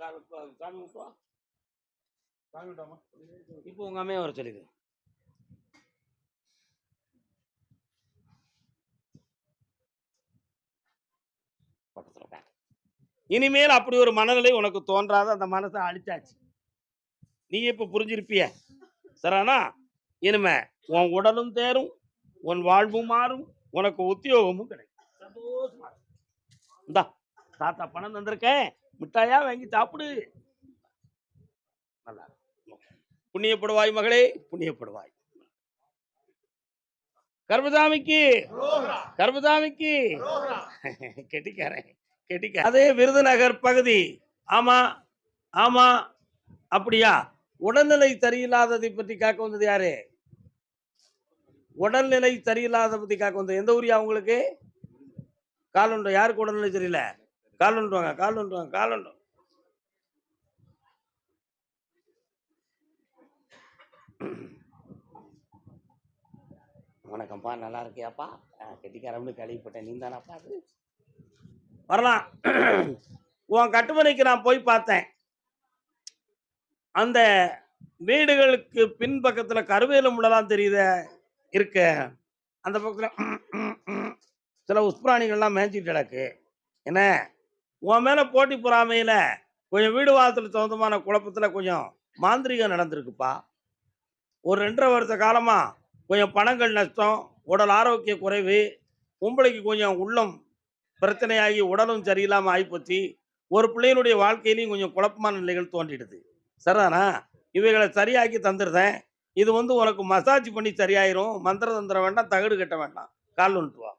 கால் விட்டாமா இப்போ உங்க அம்மையை வர பக்கத்துல உட்காரு. இனிமேல் அப்படி ஒரு மனநிலை உனக்கு தோன்றாத அந்த மனசை அழிச்சாச்சு. நீ இப்ப புரிஞ்சிருப்பிய? சரானா இனிமே உன் உடலும் தேரும் உன் வாழ்வும் மாறும் உனக்கு உத்தியோகமும் கிடைக்கும். சந்தோஷமா. இந்தா தாத்தா பணம் தந்திருக்கேன். மிட்டாயா வாங்கி சாப்பிடு. நல்லா புண்ணியப்படுவாய் மகளே புண்ணியப்படுவாய். கர்பதாமிக்கு கர்பதாமிக்கு கெட்டிக்காரன் கெட்டிக்க அதே விருதுநகர் பகுதி. ஆமா ஆமா அப்படியா? உடல்நிலை சரியில்லாததை பற்றி காக்க வந்தது யாரு? உடல்நிலை சரியில்லாத பத்தி காக்க வந்தது. எந்த ஊரியா உங்களுக்கு? காலண்டோ யாருக்கு உடல்நிலை சரியில்லை? காலுண்டுவாங்க காலுண்டுவாங்க காலுண்டு வணக்கம்ப்பா நல்லா இருக்கியாப்பா? கெட்டிக்காரம்னு கேள்விப்பட்டேன் நீ தானப்பா அது? வரலாம். உன் கட்டுமனைக்கு நான் போய் பார்த்தேன். அந்த வீடுகளுக்கு பின்பக்கத்துல கருவேல முள்ளலாம் தெரியுத இருக்க. அந்த பக்கத்துல சில உஸ்பிராணிகள்லாம் மேய்ச்சிட்டு கிடக்கு. என்ன? உன் மேல போட்டி பொறாமையில கொஞ்சம் வீடு வாசல் சொந்தமான குழப்பத்துல கொஞ்சம் மாந்திரிகம் நடந்திருக்குப்பா. ஒரு ரெண்டரை வருஷ காலமா கொஞ்சம் பணங்கள் நஷ்டம் உடல் ஆரோக்கிய குறைவு பொம்பளைக்கு கொஞ்சம் உள்ளம் பிரச்சனையாகி உடலும் சரியில்லாமல் ஆகிப்போச்சு ஒரு பிள்ளையினுடைய வாழ்க்கையிலையும் கொஞ்சம் குழப்பமான நிலைகள் தோன்றிடுது. சரிதானா? இவைகளை சரியாக்கி தந்துடுறேன். இது வந்து உனக்கு மசாஜ் பண்ணி சரியாயிரும். மந்திர தந்திரம் வேண்டாம் தகடு கட்ட வேண்டாம். கால் வந்துட்டு வா.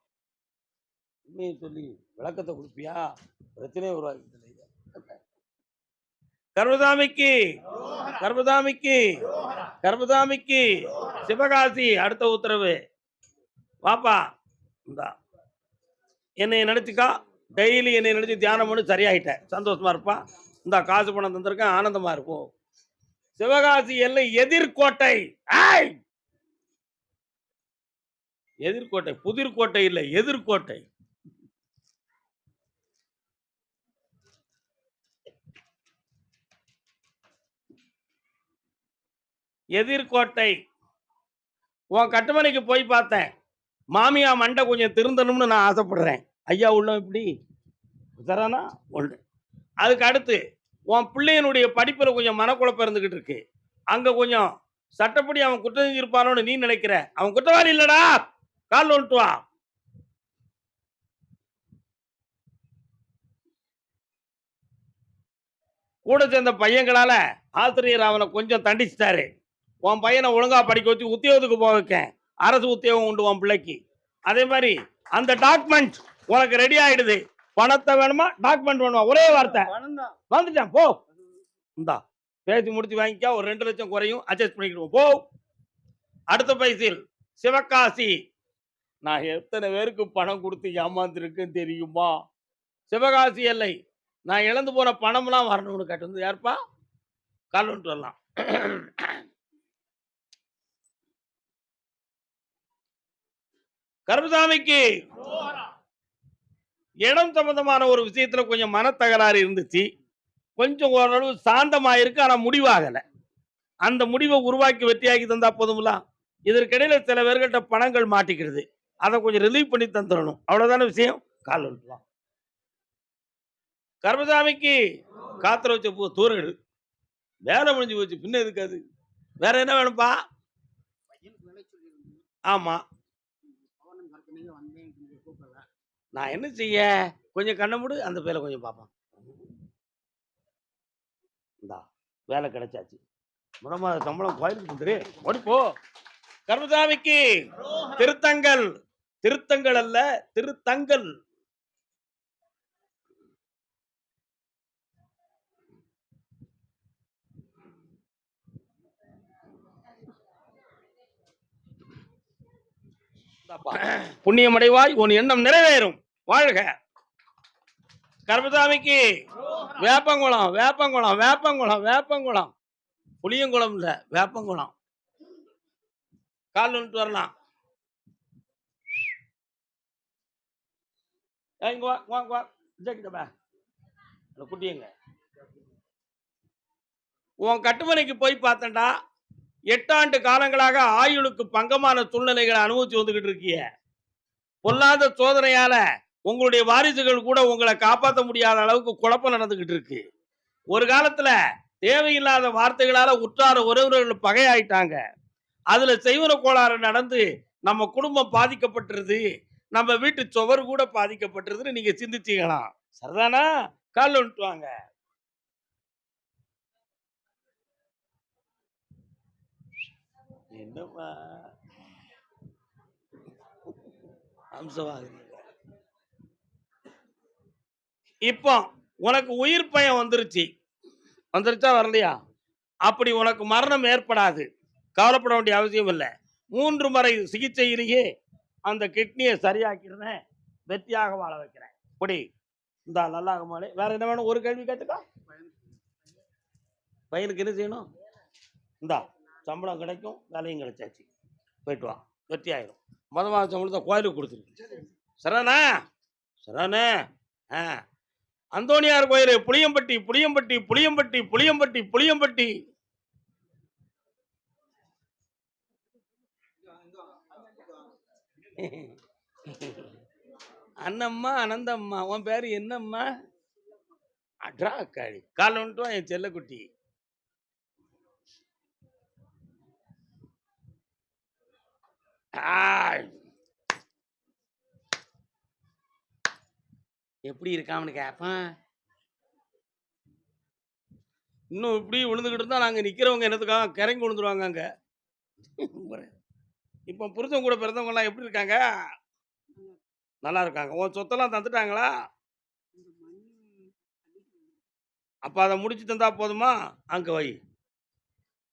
உண்மையை சொல்லி விளக்கத்தை கொடுப்பியா? பிரச்சனையை உருவாக்கிட்டு கர்மதாமிக்கு கர்மதாமிக்கு கர்மதாமிக்கு சிவகாசி அடுத்த உத்தரவு. வாப்பா இந்தா. என்னை நினைச்சுக்கா? டெய்லி என்னை நினைச்சு தியானம் பண்ணி சரியாயிட்டேன். சந்தோஷமா இருப்பா. இந்த காசு பணம் தந்திருக்கேன். ஆனந்தமா இருக்கும். சிவகாசி எல்லை எதிர்கோட்டை எதிர்கோட்டை புதிர்கோட்டை இல்லை எதிர்கோட்டை எதிர்கோட்டை. உன் கட்டுமனைக்கு போய் பார்த்தேன். மாமியா மண்டை கொஞ்சம் திருந்தணும்னு நான் ஆசைப்படுறேன். ஐயா உள்ள இப்படி தரானா ஒன்று அதுக்கு அடுத்து உன் பிள்ளையனுடைய படிப்பில் கொஞ்சம் மனக்குழப்பம் இருந்துக்கிட்டு இருக்கு. அங்கே கொஞ்சம் சட்டப்படி அவன் குற்றம் செஞ்சிருப்பானோன்னு நீ நினைக்கிற? அவன் குற்றவாளி இல்லடா! கால் வந்துட்டு வா. கூட சேர்ந்த பையங்களால ஆசிரியர் அவனை கொஞ்சம் தண்டிச்சிட்டாரு. உன் பையனை ஒழுங்கா படிக்க வச்சு உத்தியோகத்துக்கு போக வைக்கேன். அரசு உத்தியோகம் உண்டு உன் பிள்ளைக்கு. அதே மாதிரி அந்த டாக்குமெண்ட் உனக்கு ரெடி ஆயிடுது. பணத்தை வேணுமா? டாக்குமெண்ட் வேணுமா? ஒரே வார்த்தை. வந்துட்டேன். போ. இந்தா பேசி முடிச்சு வாங்கிக்கா. ஒரு ரெண்டு லட்சம் குறையும். அட்ஜஸ்ட் பண்ணிக்கிடுவோம். போ. அடுத்த பைசில் சிவகாசி. நான் எத்தனை பேருக்கு பணம் கொடுத்து ஏமாந்துருக்கேன் தெரியுமா? சிவகாசி எல்லை. நான் இழந்து போன பணம்லாம் வரணும்னு கேட்டு வந்து யாருப்பா? கால் வந்துட்டு வரலாம். கருமசாமிக்கு இடம் சம்பந்தமான ஒரு விஷயத்துல கொஞ்சம் மனத்தகராறு இருந்துச்சு. கொஞ்சம் ஓரளவு சாந்தமாயிருக்கு ஆனால் ஆனா அந்த முடிவை உருவாக்கி வெற்றியாக்கி தந்தா போதுங்களா இதற்கிடையில சில பேர்கிட்ட பணங்கள் மாட்டிக்கிறது. அதை கொஞ்சம் ரிலீவ் பண்ணி தந்துடணும். அவ்வளவுதானே விஷயம்? கால் விட்டுலாம் கர்மசாமிக்கு காத்துல வச்ச பூ தூரடு வேலை முடிஞ்சு போச்சு பின்ன இருக்காது வேற என்ன வேணும்ப்பா ஆமா. நான் என்ன செய்ய? கொஞ்சம் கண்ண மூடு அந்த பேரை கொஞ்சம் பார்ப்பான் இந்தா வேலை கிடைச்சாச்சு. முடமாத சம்பளம் கோயிலுக்கு வந்துரு ஓடிப்போ கர்மசாமிக்கு திருத்தங்கள். திருத்தங்கள் அல்ல திருத்தங்கள் இந்தாப்பா. புண்ணியமடைவாய் உன் எண்ணம் நிறைவேறும். வாழ்க. கர்மசாமிக்கு. வேப்பங்குளம் வேப்பங்குளம் வேப்பங்குளம் வேப்பங்குளம். புளியங்குளம் இல்ல வேப்பங்குளம். கால் வந்துட்டு வரலாம். இங்க வா வா வா. குட்டியங்க. உன் கட்டுமனைக்கு போய் பார்த்தேன்டா. எட்டாண்டு காலங்களாக ஆயுளுக்கு பங்கமான சூழ்நிலைகளை அனுபவிச்சு வந்துகிட்டு இருக்கிய. பொல்லாத சோதனையால உங்களுடைய வாரிசுகள் கூட உங்களை காப்பாற்ற முடியாத அளவுக்கு குழப்பம் நடந்துகிட்டு இருக்கு. ஒரு காலத்துல தேவையில்லாத வார்த்தைகளால உற்றார உறவினர்கள் பகையாயிட்டாங்க. அதுல செய்வன கோளாறு நடந்து நம்ம குடும்பம் பாதிக்கப்பட்டிருது நம்ம வீட்டு சுவர் கூட பாதிக்கப்பட்டிருதுன்னு நீங்க சிந்திச்சீங்களாம். சரிதானா கால் வந்துட்டு வாங்க. என்னப்பா அம்சவாகுறீங்க இப்போ உனக்கு உயிர் பயம் வந்துருச்சு. வந்துருச்சா வரலையா? அப்படி உனக்கு மரணம் ஏற்படாது. கவலைப்பட வேண்டிய அவசியம் இல்லை. மூன்று முறை சிகிச்சையிலேயே அந்த கிட்னியை சரியாக்கிறேன் வெற்றியாக வாழ வைக்கிறேன். இப்படி இந்த நல்லா மாலே வேற என்ன வேணும்? ஒரு கேள்வி கேட்டுக்கோ. பையனுக்கு என்ன செய்யணும்? இந்தா. சம்பளம் கிடைக்கும் வேலையும் கிடைச்சாச்சு. போயிட்டு வா. வெற்றி ஆயிரும் மொத மாத சம்பளத்தை கோயிலுக்கு கொடுத்துருக்கு சரணா சரணே ஆ. அந்தோணியார் கோயில் புளியம்பட்டி புளியம்பட்டி புளியம்பட்டி புளியம்பட்டி புளியம்பட்டி. அண்ணம்மா அனந்தம்மா உன் பேர் என்னம்மா? அட்ரா காளி. காலை வந்துட்டு என் செல்லக்குட்டி. ஆய். எப்படி இருக்காமனு கேட்பான் இன்னும் இப்படி விழுந்துக்கிட்டு இருந்தா நாங்க நிக்கிறவங்க என்னத்துக்காக கிறங்கி விழுந்துருவாங்க அங்க? இப்போ புரிஞ்சவங்க கூட பிறந்தவங்க எல்லாம் எப்படி இருக்காங்க? நல்லா இருக்காங்க. உன் சொத்தெல்லாம் தந்துட்டாங்களா? அப்ப அதை முடிச்சு தந்தா போதுமா? அங்க வை.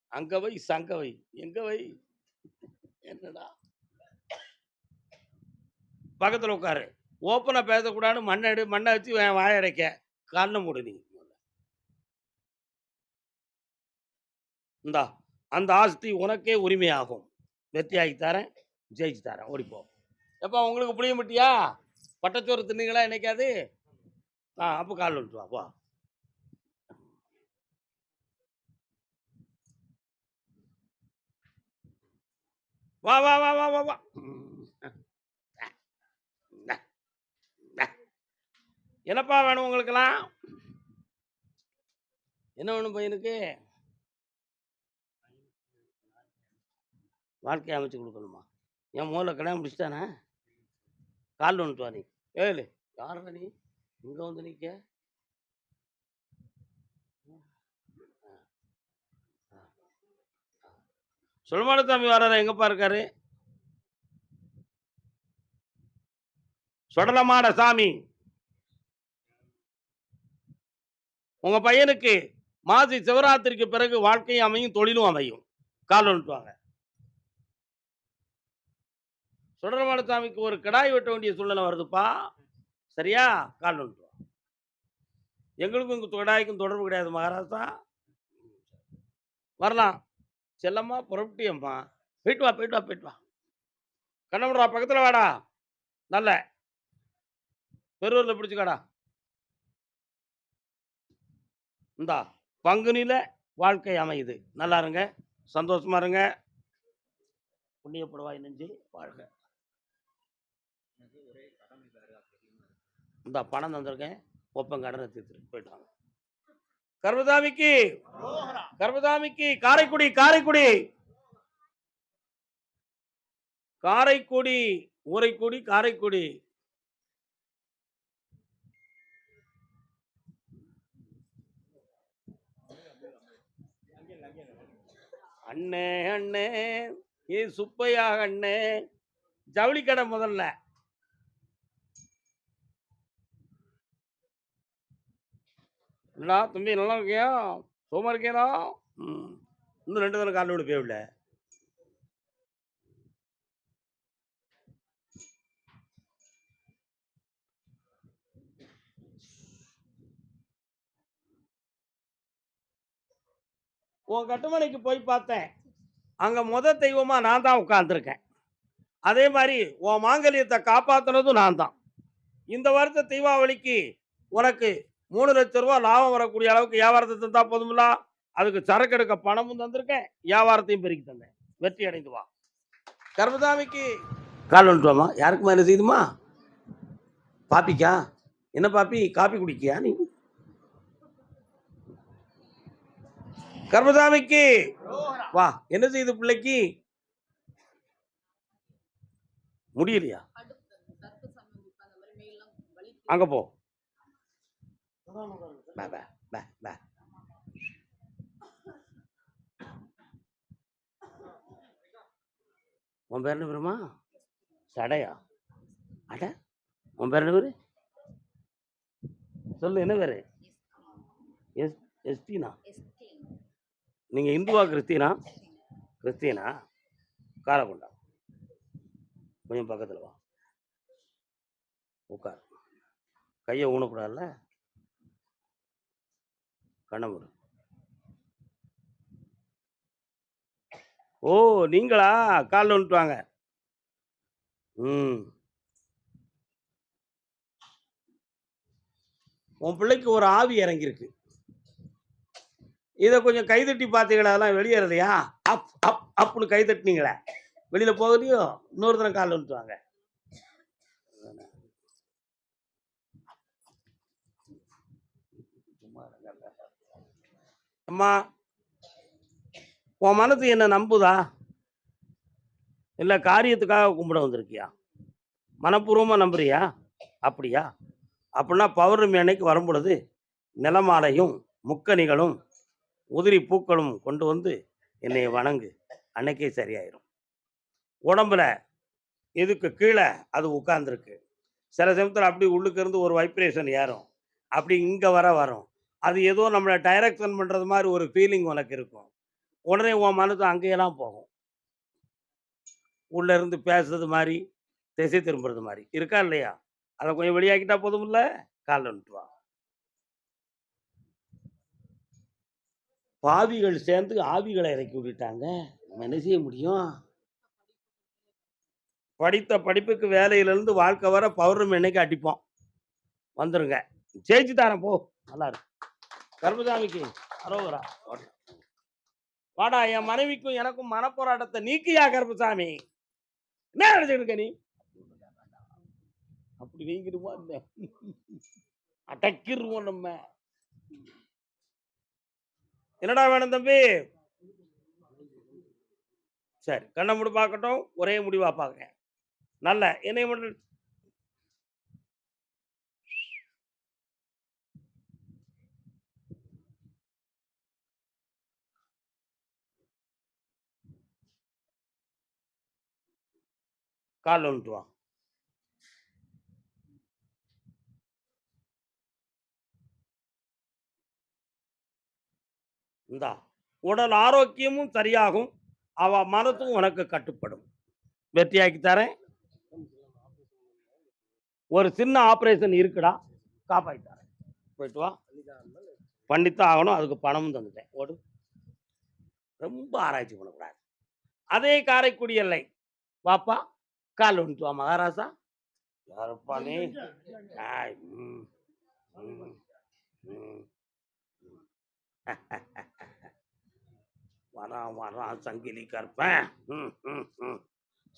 அங்க வை சங்க வை. எங்க வை? என்னடா? பக்கத்தில் உட்காரு. ஓப்பனாக பேசக்கூடாதுன்னு மண்ணை எடு மண்ணை வச்சு வாயடைக்க அடைக்க. கண்ணை மூடு நீ. இந்தா அந்த ஆஸ்தி உனக்கே உரிமையாகும். வெற்றியாகி தரேன் ஜெயிச்சு தரேன். ஓடிப்போ எப்போ உங்களுக்கு புளிய முட்டியா பட்டச்சோறு தின்னீங்களா என்னைக்காது ஆ அப்போ கால் வந்துட்டு வா வா வா வா வா வா வா ம். இந்தா. இந்தா. என்னப்பா வேணும் உங்களுக்கெல்லாம்? என்ன வேணும் பையனுக்கு வாழ்க்கையை அமைச்சு கொடுக்கணுமா? என் மூளை கல்யாணம் முடிச்சுட்டானே? கால் ஒன்று வா நீ. ஏழு யார் நீ? இங்கே வந்து நிற்க சொல்மான தம்பி வர்றாரு எங்கப்பா இருக்காரு? சுடலமான சாமி? உங்கள் பையனுக்கு மாசி சிவராத்திரிக்கு பிறகு வாழ்க்கையும் அமையும் தொழிலும் அமையும். கால் வந்துட்டு வாங்க. சுடரமான சாமிக்கு ஒரு கிடாய் வெட்ட வேண்டிய சூழ்நிலை வருதுப்பா. சரியா? கால் வந்துட்டு வா எங்களுக்கும் இங்கே கிடாய்க்கும் தொடர்பு கிடையாது மகாராஜா. வரலாம். செல்லம்மா புறப்பட்டியம்மா. போயிட்டு வா போயிட்டு வா போயிட்டு வா. கண்ணமுடா பக்கத்தில் வாடா. நல்ல. பெருவரில் பிடிச்சிக்காடா. இந்தா பங்குனில வாழ்க்கை அமையுது. நல்லா இருங்க. சந்தோஷமா இருங்க. புண்ணியப்படுவாய் நெஞ்சு வாழ்க. இந்த பணம் தந்திருக்கேன். ஒப்பம் கடனை தீர்த்துட்டு போயிட்டாங்க. கர்பதாமிக்கு கர்மதாமிக்கு கர்மதாமிக்கு காரைக்குடி காரைக்குடி. காரைக்குடி ஊரைக்குடி காரைக்குடி. அண்ணே அண்ணே ஏ சுப்பையா அண்ணே. ஜவுளி கடை முதல்ல. என்னடா தம்பி நல்லா இருக்கியா? சும்மா இருக்கியா ம். இன்னும் ரெண்டு தடவை காலையில் விட போயிடல உன் கட்டுமனைக்கு போய் பார்த்தேன். அங்கே முத தெய்வமாக நான் தான் உட்காந்துருக்கேன் அதே மாதிரி உன் மாங்கல்யத்தை காப்பாற்றினதும் நான் தான். இந்த வருஷ தீபாவளிக்கு உனக்கு மூணு லட்ச ரூபா லாபம் வரக்கூடிய அளவுக்கு வியாபாரத்தை தந்தா போதுமில்ல அதுக்கு சரக்கு எடுக்க பணமும் தந்திருக்கேன் வியாபாரத்தையும் பெருக்கி தந்தேன். வெற்றி அடைந்து வா. கர்மதாமிக்கு கால் வந்துட்டுவாமா யாருக்குமா என்ன செய்யுதுமா பாப்பிக்கா? என்ன பாப்பி? காப்பி குடிக்கியா நீ? கர்மசாமிக்கு. வா என்ன செய்யுது பிள்ளைக்கு? முடியலையா? அங்க போ. பே, பே, பே, உன் பேர் என்ன பெருமா? சடையா? அட உன் பேர் என்ன பேரு? சொல்லு என்ன பேரு? எஸ் எஸ்பினா நீங்கள் இந்துவா கிறிஸ்தீனா? கிறிஸ்தீனா? காரக்குண்டா. கொஞ்சம் பக்கத்தில் வா. உட்கார். கையை ஊனக்கூடாதுல்ல? கண்ணமுரு ஓ நீங்களா? காலில் வந்துட்டு வாங்க. ம். உன் பிள்ளைக்கு ஒரு ஆவி இறங்கியிருக்கு. இதை கொஞ்சம் கைதட்டி பார்த்தீங்களா அதெல்லாம் வெளியேறதையா அப் அப் அப்னு கைதட்டினீங்களே. வெளியில் போகிறதையும் இன்னொரு தினம் காலில் வந்துட்டு அம்மா உன் மனது என்ன நம்புதா? இல்லை காரியத்துக்காக கும்பிட வந்திருக்கியா? மனப்பூர்வமாக நம்புறியா? அப்படியா? அப்படின்னா பௌர்ணமி அன்னைக்கு வரும் பொழுது நிலமாலையும் முக்கணிகளும் உதிரி பூக்களும் கொண்டு வந்து என்னை வணங்கு. அன்னைக்கே சரியாயிரும். உடம்புல இதுக்கு கீழே அது உட்கார்ந்துருக்கு. சில சமயத்தில் அப்படி உள்ளுக்கு இருந்து ஒரு வைப்ரேஷன் ஏறும். அப்படி இங்கே வர வரும். அது ஏதோ நம்மளை டைரக்ஷன் பண்ணுறது மாதிரி ஒரு ஃபீலிங் உனக்கு இருக்கும். உடனே உன் மனது அங்கேயெல்லாம் போகும். உள்ளே இருந்து பேசுறது மாதிரி திசை திரும்புறது மாதிரி. இருக்கா இல்லையா? அதை கொஞ்சம் வெளியாக்கிட்டா இல்லை காலில் நின்றுவான் வா பாவிகள் சேர்ந்து ஆவிகளை இறக்கி விட்டுட்டாங்க. நம்ம என்ன செய்ய முடியும்? படித்த படிப்புக்கு வேலையிலேருந்து வாழ்க்கை வர பௌர்ணமி என்னைக்கு அடிப்போம். வந்துருங்க. ஜெயிச்சு தரேன் போ. நல்லா இருக்கு. கர்மசாமிக்கு அரோகரா. வாடா என் மனைவிக்கும் எனக்கும் மனப்போராட்டத்தை நீக்கியா கருப்பசாமி என்ன நினைச்சிருக்க நீ? அப்படி நீங்கிடுமா இந்த அடக்கிடுவோம் நம்ம. என்னடா வேணும் தம்பி? சரி கண்ணை மூடி பார்க்கட்டும் ஒரே முடிவா பார்க்க நல்ல என்னை மட்டும் காலில் வந்துட்டு இந்தா உடல் ஆரோக்கியமும் சரியாகும் அவ மனத்தும் உனக்கு கட்டுப்படும். வெற்றியாக்கி தரேன். ஒரு சின்ன ஆப்ரேஷன் இருக்குடா காப்பாற்றி தரேன். போயிட்டு வா. பண்ணித்தான் ஆகணும் அதுக்கு பணமும் தந்துட்டேன். ஓடு. ரொம்ப ஆராய்ச்சி பண்ணக்கூடாது. அதே காரைக்குடி எல்லை. வாப்பா கால் வந்துட்டு வா மகாராசா. யாருப்பா நீ? ஆய், ம், ம், ம். வரான் வரான் சங்கிலி கற்பேன்.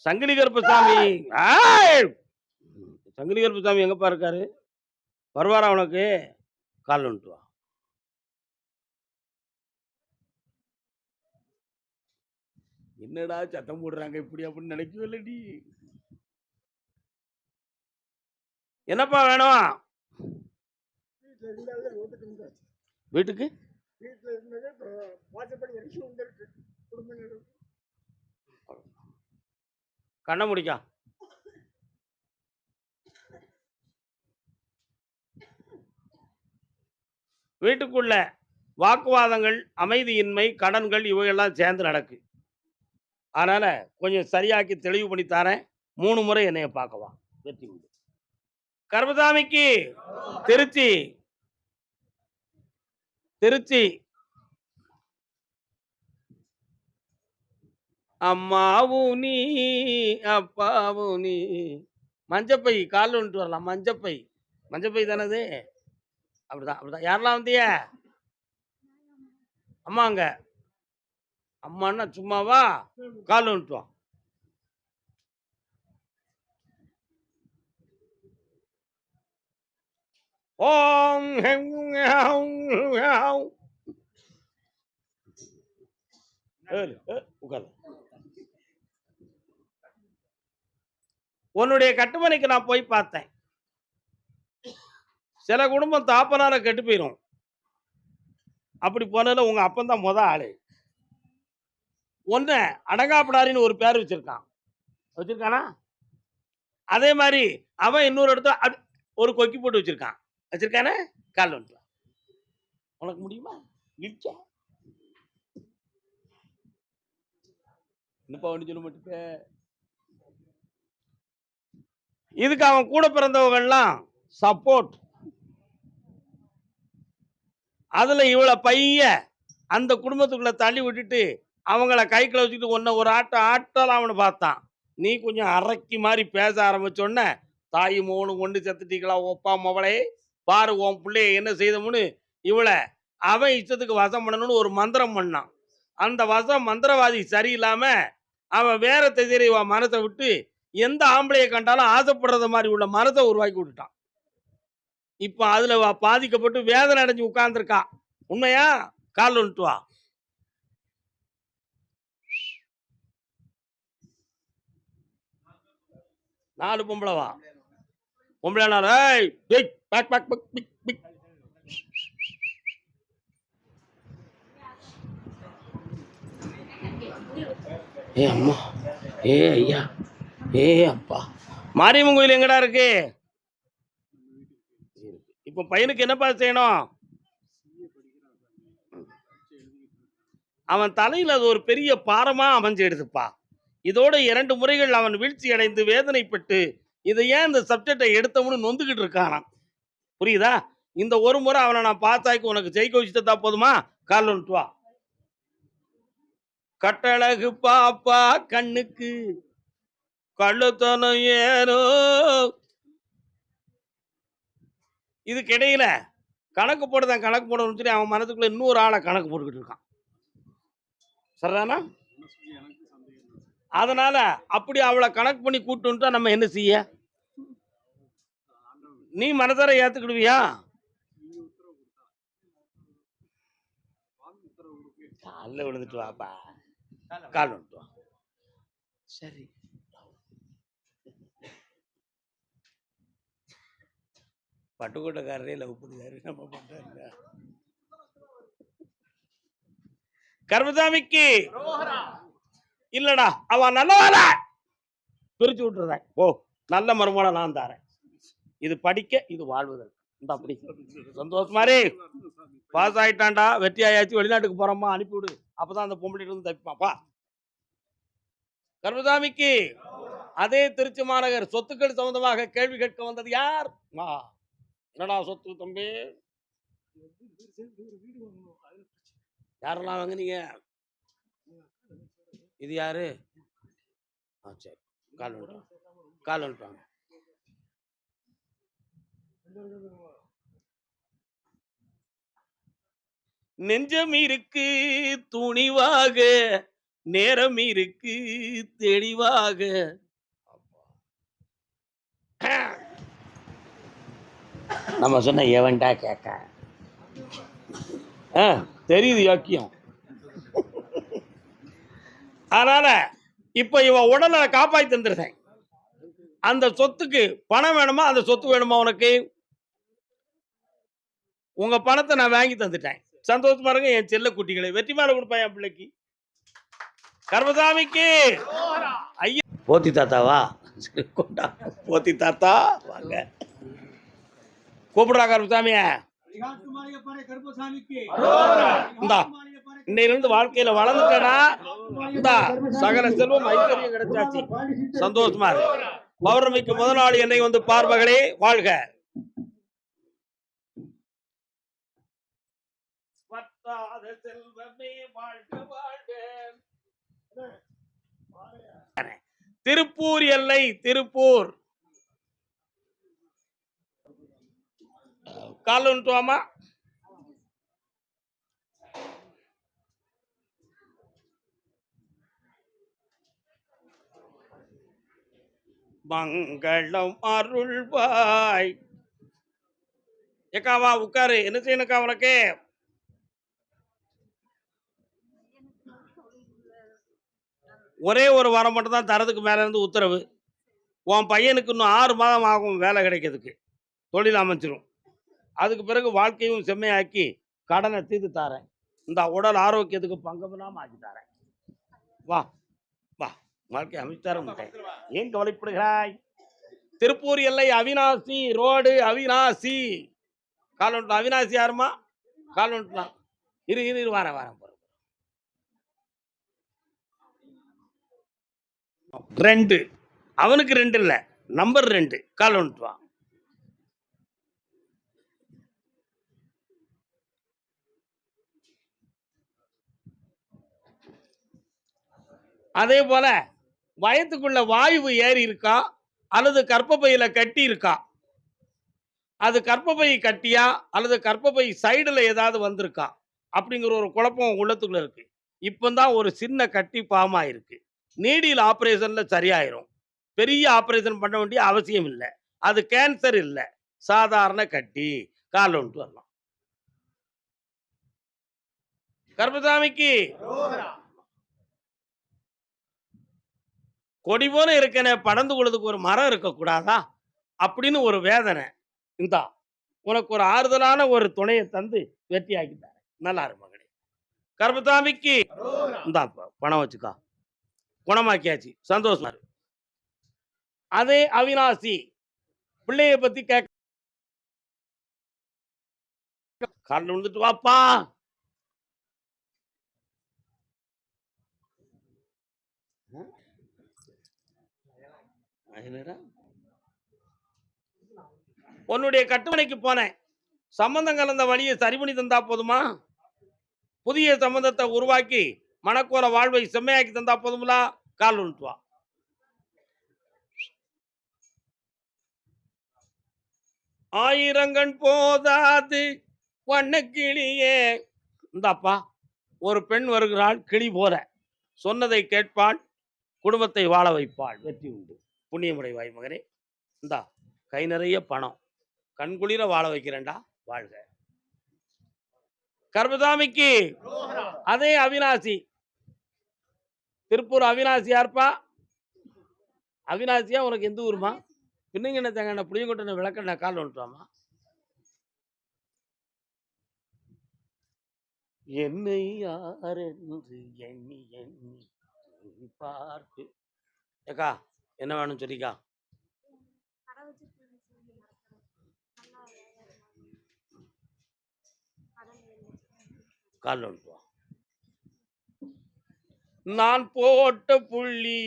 சங்கிலி கருப்பசாமி சங்கிலி கருப்பசாமி எங்கப்பா இருக்காரு? வருவாரா உனக்கு? கால் வந்துட்டு வா. என்னடா சத்தம் போடுறாங்க? இப்படி அப்படின்னு நினைக்கவே இல்லடி. என்னப்பா வேணும்? வீட்டுக்கு? வீட்டில் இருந்ததே வாசப்படி வரைக்கும் வந்துருக்கு குடும்பங்கள். கண்ணை முடிக்கா. வீட்டுக்குள்ள வாக்குவாதங்கள் அமைதியின்மை கடன்கள் இவையெல்லாம் சேர்ந்து நடக்கு. அதனால கொஞ்சம் சரியாக்கி தெளிவு பண்ணி தரேன். மூணு முறை என்னைய பார்க்கலாம். வெற்றி உண்டு. கர்மசாமிக்கு திருச்சி திருச்சி. அம்மாவும் நீ அப்பாவும் நீ மஞ்சப்பை கால் ஒன்று வரலாம் மஞ்சப்பை. மஞ்சப்பை தானது அப்படிதான் அப்படிதான். யாரெல்லாம் வந்திய? அம்மாங்க. அம்மான்னா சும்மாவா? கால் வந்துட்டு ஓம் eh, ஹெங் உன்னுடைய கட்டுமனைக்கு நான் போய் பார்த்தேன். சில குடும்பம் தாப்பனார கெட்டு போயிடும் அப்படி போனதுல உங்க அப்பன் தான் முத ஆளு. ஒன்று அடங்காப்படாரின்னு ஒரு பேர் வச்சிருக்கான். வச்சிருக்கானா? அதே மாதிரி அவன் இன்னொரு இடத்துல ஒரு கொக்கி போட்டு வச்சிருக்கான். வச்சிருக்கானே? கால் வந்துட்டு உனக்கு முடியுமா? இடிச்சா என்னப்பா ஒன்று சொல்ல மாட்டேங்க? இதுக்கு அவன் கூட பிறந்தவங்கெல்லாம் சப்போர்ட் அதுல இவ்வளோ பைய அந்த குடும்பத்துக்குள்ள தள்ளி விட்டுட்டு அவங்கள கைக்குள்ள வச்சுக்கிட்டு ஒன்ன ஒரு ஆட்டம் ஆட்டலாம் அவனை பார்த்தான். நீ கொஞ்சம் அரக்கி மாதிரி பேச ஆரம்பிச்சோன்ன தாயும் மோனும் கொண்டு செத்துட்டீங்களா ஒப்பா மவளே? பாரு உன் பிள்ளைய என்ன செய்தோம்னு இவளை அவன் இஷ்டத்துக்கு வசம் பண்ணணும்னு ஒரு மந்திரம் பண்ணான். அந்த வசம் மந்திரவாதி சரியில்லாம அவன் வேற திசையில இவன் மனசை விட்டு எந்த ஆம்பளையை கண்டாலும் ஆசைப்படுறத மாதிரி உள்ள மனசை உருவாக்கி விட்டுட்டான். இப்போ அதில் பாதிக்கப்பட்டு வேதனை அடைஞ்சு உட்கார்ந்துருக்கா. உண்மையா? கால் வந்துட்டு வா. நாலு பொம்பளை வா. பொம்பளை நாலு ஏய் big bag bag big big big ஏ அம்மா. ஏ ஐயா. ஏ அப்பா. மாரியம்மன் கோயில் எங்கடா இருக்கு? இப்போ பையனுக்கு என்னப்பா செய்யணும்? அவன் தலையில் அது ஒரு பெரிய பாரமா அமைஞ்சிடுதுப்பா இதோட இரண்டு முறைகள் அவன் வீழ்ச்சி அடைந்து வேதனைப்பட்டு இதை ஏன் இந்த சப்ஜெக்டை எடுத்தவனு நொந்துக்கிட்டு இருக்கானா புரியுதா? இந்த ஒரு முறை அவனை நான் பார்த்தாக்கி உனக்கு ஜெயிக்க வச்சுட்டா போதுமா? கால் வந்துட்டு வா. கட்டழகு பாப்பா கண்ணுக்கு கள்ளுத்தனம் ஏனோ? இதுக்கு இடையில கணக்கு போடுதான் கணக்கு போடணும்னு சொல்லி அவன் மனதுக்குள்ள இன்னொரு ஆளை கணக்கு போட்டுக்கிட்டு இருக்கான். சரிதானா? அதனால அப்படி அவளை கணக்கு பண்ணி கூட்டு வந்துட்டா நம்ம என்ன செய்ய? நீ மனதார ஏத்துக்கிடுவியா? காலில் விழுந்துட்டு வாப்பா. கால் வந்துட்டு வா. சரி. பட்டுக்கோட்டைக்காரரே லவ் பண்ணுறாரு நம்ம பண்றாருங்க கர்மசாமிக்கு இல்லடா அவ நல்லவாள பிரிச்சு விட்டுறேன் ஓ நல்ல மருமகளை நான் தாரேன். இது படிக்க இது வாழ்வதற்கு. இந்த அப்படி. சந்தோஷமாரி பாஸ் ஆயிட்டான்டா வெற்றி ஆயாச்சு வெளிநாட்டுக்கு போறோமா அனுப்பிவிடு அப்பதான் அந்த பொம்பளை இருந்து தப்பிப்பாப்பா கர்மசாமிக்கு அதே திருச்சி மாநகர் சொத்துக்கள் சம்பந்தமாக கேள்வி கேட்க வந்தது யார்? என்னடா சொத்து தம்பி? யாரெல்லாம் வாங்குனீங்க? இது யாரு? ஆ சரி. கால் வந்துட்டாங்க கால் வந்துட்டாங்க நெஞ்சம் இருக்கு துணிவாக. நேரம் இருக்கு தெளிவாக. நம்ம சொன்ன எவன்டா கேட்க தெரியுது யோக்கியம். அதனால இப்ப இவன் உடலை காப்பாத்தி தந்துருந்தேன் அந்த சொத்துக்கு பணம் வேணுமா? அந்த சொத்து வேணுமா உனக்கு? உங்க பணத்தை நான் வாங்கி தந்துட்டேன். சந்தோஷமா இருங்க என் செல்ல குட்டிகளை. வெற்றி மேல கொடுப்பேன் என் பிள்ளைக்கு. கர்மசாமிக்கு! ஐயா! போத்தி தாத்தாவா? போத்தி தாத்தா வாங்க. கூப்பிடுறா கர்மசாமிய. இன்னையிலிருந்து வாழ்க்கையில வளர்ந்துட்டடா இந்தா சகல செல்வம் ஐஸ்வர்யம் கிடைச்சாச்சு. சந்தோஷமா இருக்கு பௌர்ணமிக்கு முதல் நாள் என்னை வந்து பார்வகளே வாழ்க. திருப்பூர் எல்லை திருப்பூர். కాళ్ళు ఉంటామా மங்களம் அருள்வாய். ஏக்காவா உட்காரு. என்ன செய்யணுக்கா உனக்கு? ஒரே ஒரு வாரம் மட்டும் தான் தரதுக்கு மேலே இருந்து உத்தரவு. உன் பையனுக்கு இன்னும் ஆறு மாதம் ஆகும் வேலை கிடைக்கிறதுக்கு. தொழில் அமைச்சிரும் அதுக்கு பிறகு வாழ்க்கையும் செம்மையாக்கி கடனை தீர்த்து தாரேன். இந்த உடல் ஆரோக்கியத்துக்கு பங்கமில்லாம ஆக்கி தரேன். வா வா. வாழ்க்கை அமைச்சு தர மாட்டேன் ஏன் கவலைப்படுகிறாய்? திருப்பூர் எல்லை அவினாசி ரோடு அவினாசி. கால் அவினாசி யாருமா? கால் ஒன்றுலாம் இரு இரு இரு வாரம் வாரம் போறேன். ரெண்டு. அவனுக்கு ரெண்டு இல்லை நம்பர் ரெண்டு. கால் வந்துட்டுவான் அதே போல வயத்துக்குள்ள வாயு ஏறி இருக்கா அல்லது கர்ப்பப்பையில கட்டி இருக்கா அது கர்ப்பப்பை கட்டியா? அல்லது கர்ப்பப்பை சைடுல ஏதாவது வந்திருக்கா? அப்படிங்கிற ஒரு குழப்பம் உள்ளத்துக்குள்ள இருக்கு. இப்போ தான் ஒரு சின்ன கட்டி பாமா இருக்கு நீடியில் ஆப்ரேஷன்ல சரியாயிரும். பெரிய ஆப்ரேஷன் பண்ண வேண்டிய அவசியம் இல்லை. அது கேன்சர் இல்லை. சாதாரண கட்டி. கால் வந்துட்டு வரலாம். கர்ப்பசாமிக்கு. கொடி போல இருக்கனே படந்து கொள்றதுக்கு ஒரு மரம் இருக்கக்கூடாதா? அப்படின்னு ஒரு வேதனை. இந்தா உனக்கு ஒரு ஆறுதலான ஒரு துணையை தந்து வெற்றி ஆக்கிட்டாரு. நல்லா இரு மகனே கர்ப்பசாமிக்கு இந்தா பணம் வச்சுக்கா. குணமாக்கியாச்சு. சந்தோஷமா அதே அவினாசி. பிள்ளைய பத்தி கேட்க காலில் விழுந்துட்டு வாப்பா. உன்னுடைய கட்டுமனைக்கு போனேன். சம்பந்தம் கலந்த வழியை சரி பண்ணி தந்தா போதுமா? புதிய சம்பந்தத்தை உருவாக்கி மனக்கோர வாழ்வை செம்மையாக்கி தந்தா போதுங்களா கால் உண்டுவா ஆயிரங்கண் போதாது வண்ண கிளியே. இந்தாப்பா ஒரு பெண் வருகிறாள் கிளி போல. சொன்னதை கேட்பாள் குடும்பத்தை வாழ வைப்பாள். வெற்றி உண்டு. புண்ணியமுறை வாய் மகனே இந்தா கை நிறைய பணம். கண்குளிர வாழ வைக்கிறேன்டா வாழ்க. கர்மதாமிக்கு அதே அவினாசி. திருப்பூர் அவினாசியா இருப்பா அவினாசியா? உனக்கு எந்த ஊருமா? பின்னுங்க என்ன தேங்க விளக்கண்ண கால் வந்துட்டாமா என்னை யார் என்று எண்ணி எண்ணி பார்த்து. ஏக்கா என்ன வேணும். சொல்லிக்கா. கால் நான் போட்ட புள்ளி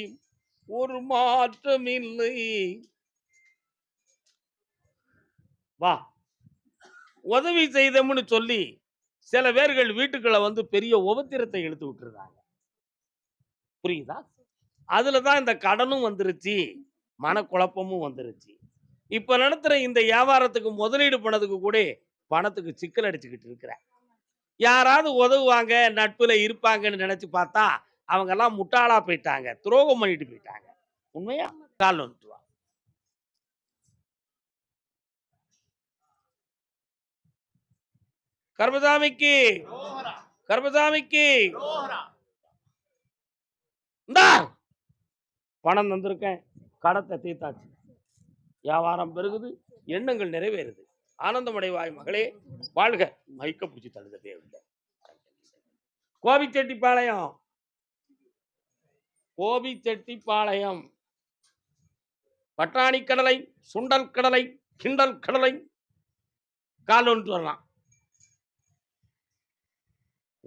ஒரு மாற்றம் இல்லை. வா. உதவி செய்தோம்னு சொல்லி சில பேர்கள் வீட்டுக்குள்ள வந்து பெரிய உபத்திரத்தை எடுத்து விட்டுருந்தாங்க புரியுதா? அதுல தான் இந்த கடனும் வந்துருச்சு மனக்குழப்பமும் வந்துருச்சு. இப்ப நடத்துற இந்த வியாபாரத்துக்கு முதலீடு பண்ணதுக்கு கூட பணத்துக்கு சிக்கல் அடிச்சுக்கிட்டு இருக்கிற யாராவது உதவுவாங்க நட்புல இருப்பாங்கன்னு நினைச்சு பார்த்தா அவங்க எல்லாம் முட்டாளா போயிட்டாங்க துரோகம் பண்ணிட்டு போயிட்டாங்க. உண்மையா? கால் வந்துட்டு கர்மசாமிக்கு கர்மசாமிக்கு. இந்தா! பணம் தந்திருக்கேன் கடத்தை தீர்த்தாச்சு. வியாபாரம் பெருகுது எண்ணங்கள் நிறைவேறுது. ஆனந்தமடைவாய் மகளே வாழ்க. மைக்க பிடிச்சி தழுத தேவையில்லை கோபிச்செட்டிப்பாளையம். கோபிச்செட்டிப்பாளையம். பட்டாணி கடலை சுண்டல் கடலை கிண்டல் கடலை கால் ஒன்று வரலாம்.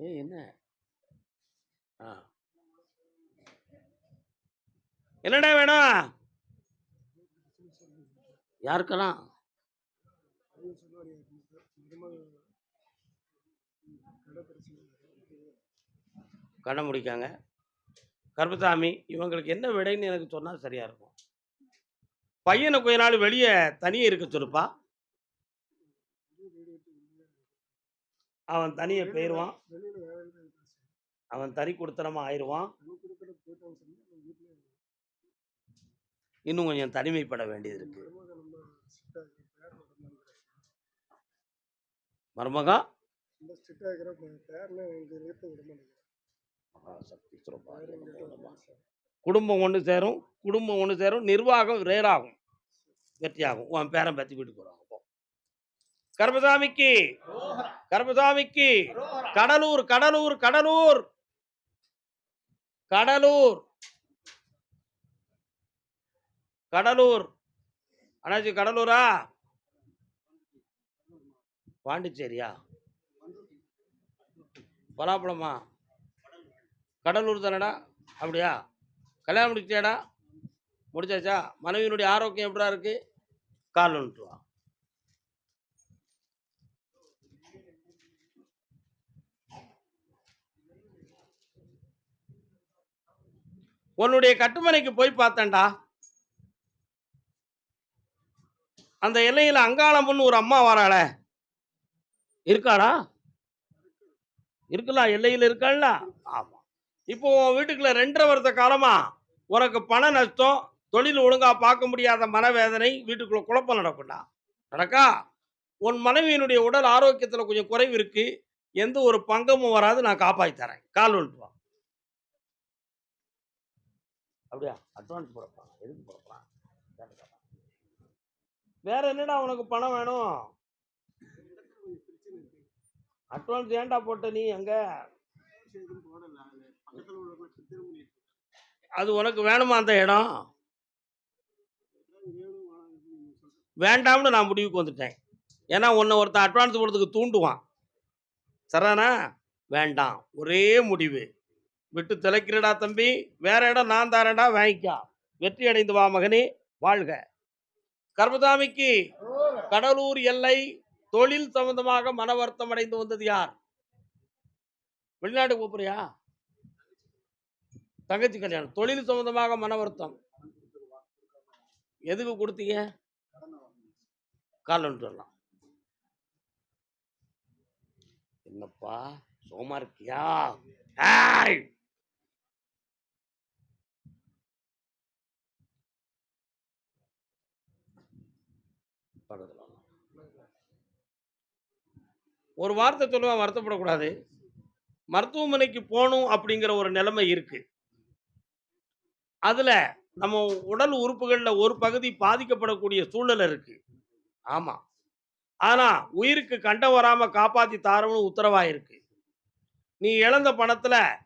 ஏ என்ன? என்னடா வேணும்? யாருக்கெல்லாம்? கடை முடிக்காங்க. கருப்பசாமி இவங்களுக்கு என்ன விடைன்னு எனக்கு சொன்னால் சரியா இருக்கும். பையனை கொஞ்ச நாள் வெளியே தனியே இருக்க சொல்லுப்பா. அவன் தனியை போயிடுவான் அவன் தனி கொடுத்தனமா ஆயிடுவான் தனி கொடுக்குற போயிட்டான்னு சொன்னா வீட்டுல இன்னும் கொஞ்சம் தனிமைப்பட வேண்டியது இருக்கு மர்மகா? மருமகா சக்தி குடும்பம் ஒன்று சேரும் குடும்பம் ஒன்று சேரும் நிர்வாகம் ரேராகும் வெற்றியாகும். உன் பேரன் பற்றி வீட்டுக்கு வருவாங்க கர்மசாமிக்கு! கர்மசாமிக்கு! கடலூர் கடலூர் கடலூர்! கடலூர்! கடலூர். அண்ணாச்சி கடலூரா? பாண்டிச்சேரியா? பலாப்பழமா? கடலூர் தானடா? அப்படியா? கல்யாணம் முடிச்சியாடா முடிச்சாச்சா? மனைவியினுடைய ஆரோக்கியம் எப்படா இருக்கு? கால் நின்றுவா உன்னுடைய கட்டுமனைக்கு போய் பார்த்தேன்டா. அந்த எல்லையில அங்காளம்னு ஒரு அம்மா வராள. இருக்காளா? இருக்கலாம் எல்லையில் இருக்காள்ல? ஆமா. இப்போ உன் வீட்டுக்குள்ள ரெண்டரை வருஷ காலமா உனக்கு பண நஷ்டம் தொழில் ஒழுங்கா பார்க்க முடியாத மனவேதனை வீட்டுக்குள்ள குழப்பம் நடக்கும்டா. நடக்கா உன் மனைவியினுடைய உடல் ஆரோக்கியத்தில் கொஞ்சம் குறைவு இருக்கு. எந்த ஒரு பங்கமும் வராது நான் காப்பாற்றி தரேன். கால் வந்துட்டு அப்படியா? அட்வான்ஸ் போடப்பா. எதுக்கு போடப்பா? வேற என்னடா உனக்கு பணம் வேணும்? அட்வான்ஸ் ஏன்டா போட்ட நீ அங்க? அது உனக்கு வேணுமா அந்த இடம்? வேண்டாம்னு நான் முடிவுக்கு வந்துட்டேன். ஏன்னா உன்னை ஒருத்தன் அட்வான்ஸ் போடுறதுக்கு தூண்டுவான். சரானா வேண்டாம். ஒரே முடிவு. விட்டு திளைக்கிறடா தம்பி. வேற இடம் நான் தாரேடா வாங்கிக்கா. வெற்றி அடைந்து வா மகனே. வாழ்க. கர்மதாமிக்கு கடலூர் எல்லை தொழில் சம்பந்தமாக மன வருத்தம் அடைந்து வந்தது யார்? வெளிநாட்டு போறியா தங்கச்சி கல்யாணம். தொழில் சம்பந்தமாக மன வருத்தம் எதுக்கு கொடுத்தீங்க? கால் வரலாம் என்னப்பா சோமா இருக்கியா? ஒரு வார்த்தை சொல்லுவேன் வருத்தப்படக்கூடாது. மருத்துவமனைக்கு போகணும் அப்படிங்கிற ஒரு நிலைமை இருக்கு. அதுல நம்ம உடல் உறுப்புகளில் ஒரு பகுதி பாதிக்கப்படக்கூடிய சூழ்நிலை இருக்கு. ஆமா. ஆனா உயிருக்கு கண்டம் வராம காப்பாத்தி தாரணும்னு உத்தரவா நீ இழந்த பணத்துல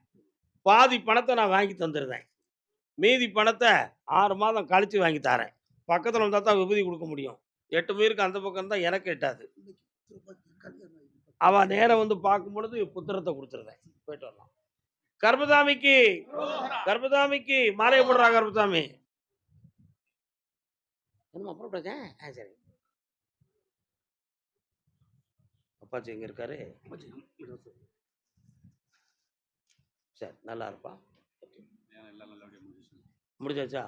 பாதி பணத்தை நான் வாங்கி தந்துருந்தேன் மீதி பணத்தை ஆறு மாதம் கழிச்சு வாங்கி தரேன். பக்கத்தில் வந்தால் தான் விபதி கொடுக்க முடியும். எட்டு பேருக்கு அந்த பக்கம் தான் எனக்கு எட்டாது. அவன் நேரம் வந்து பார்க்கும் பொழுது புத்திரத்தை கொடுத்துருந்தேன் போயிட்டு வரலாம். கர்பதாமிக்கு கர்பதாமிக்கு மாலையை போடுறா கர்பதாமி என்னமா ஆ சரி. அப்பாச்சி எங்க இருக்காரு? சரி நல்லா இருப்பா. முடிஞ்சிச்சு?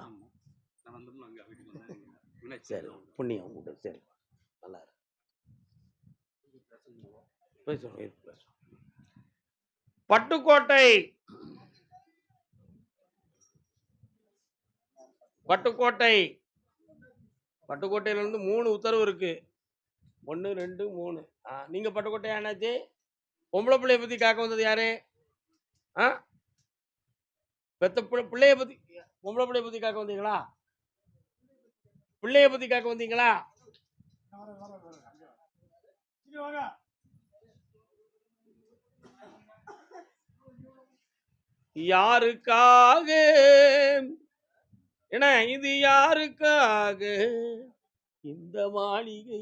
சரி புண்ணியம் உங்கள்கிட்ட சரி நல்லா இருக்கு. பட்டுக்கோட்டை. பட்டுக்கோட்டை. பட்டுக்கோட்டையில இருந்து மூணு உத்தரவு இருக்கு. ஒன்று ரெண்டு மூணு. ஆ நீங்க பட்டுக்கோட்டை என்னாச்சு? பொம்பளை பிள்ளைய பத்தி காக்க வந்தது யாரு? ஆ? பெத்த பிள்ளை பிள்ளைய பத்தி பொம்பளை பிள்ளைய பத்தி காக்க வந்தீங்களா? பிள்ளைய பத்தி காக்க வந்தீங்களா? யாருக்காக? என்ன இது யாருக்காக? இந்த மாளிகை